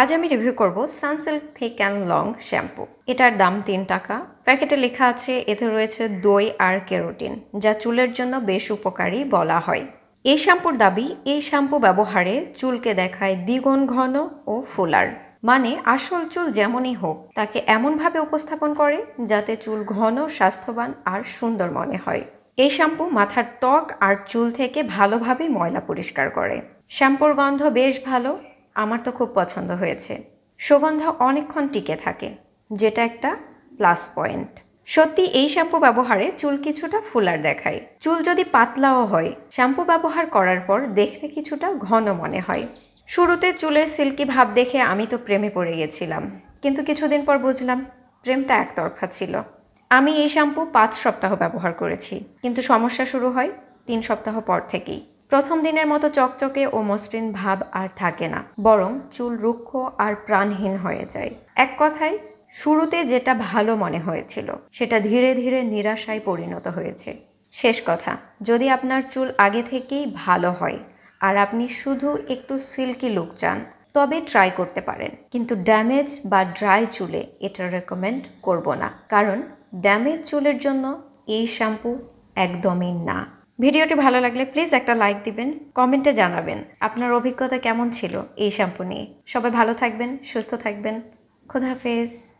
আজ আমি রিভিউ করব Sunsilk thick and long shampoo এটার দাম তিন টাকা। প্যাকেটে লেখা আছে, এতে রয়েছে দই আর কেরোটিন, যা চুলের জন্য বেশ উপকারী বলা হয়। এই শ্যাম্পুর দাবি, এই শ্যাম্পু ব্যবহারে চুলকে দেখায় দ্বিগুণ ঘন ও ফুলার। মানে আসল চুল যেমনই হোক, তাকে এমনভাবে উপস্থাপন করে যাতে চুল ঘন, স্বাস্থ্যবান আর সুন্দর মনে হয়। এই শ্যাম্পু মাথার ত্বক আর চুল থেকে ভালোভাবে ময়লা পরিষ্কার করে। শ্যাম্পুর গন্ধ বেশ ভালো আমার তো খুব পছন্দ হয়েছে। সুগন্ধ অনেকক্ষণ টিকে থাকে, যেটা একটা প্লাস পয়েন্ট সত্যি এই শ্যাম্পু ব্যবহারে চুল কিছুটা ফুলার দেখায়। চুল যদি পাতলাও হয়, শ্যাম্পু ব্যবহার করার পর দেখতে কিছুটা ঘন মনে হয়। শুরুতে চুলের সিল্কি ভাব দেখে আমি তো প্রেমে পড়ে গেছিলাম, কিন্তু কিছুদিন পর বুঝলাম প্রেমটা একতরফা ছিল। আমি এই শ্যাম্পু পাঁচ সপ্তাহ ব্যবহার করেছি, কিন্তু সমস্যা শুরু হয় তিন সপ্তাহ পর থেকেই। প্রথম দিনের মতো চকচকে ও মসৃণ ভাব আর থাকে না, বরং চুল রুক্ষ আর প্রাণহীন হয়ে যায়। এক কথায়, শুরুতে যেটা ভালো মনে হয়েছিল, সেটা ধীরে ধীরে নিরাশায় পরিণত হয়েছে। শেষ কথা, যদি আপনার চুল আগে থেকেই ভালো হয় আর আপনি শুধু একটু সিল্কি লুক চান, তবে ট্রাই করতে পারেন। কিন্তু ড্যামেজ বা ড্রাই চুলে এটা রেকমেন্ড করব না, কারণ ড্যামেজ চুলের জন্য এই শ্যাম্পু একদমই না। ভিডিওটি ভালো লাগলে প্লিজ একটা লাইক দিবেন, কমেন্টে জানাবেন আপনার অভিজ্ঞতা কেমন ছিল এই শ্যাম্পু নিয়ে। সবাই ভালো থাকবেন, সুস্থ থাকবেন। খোদা হাফেজ।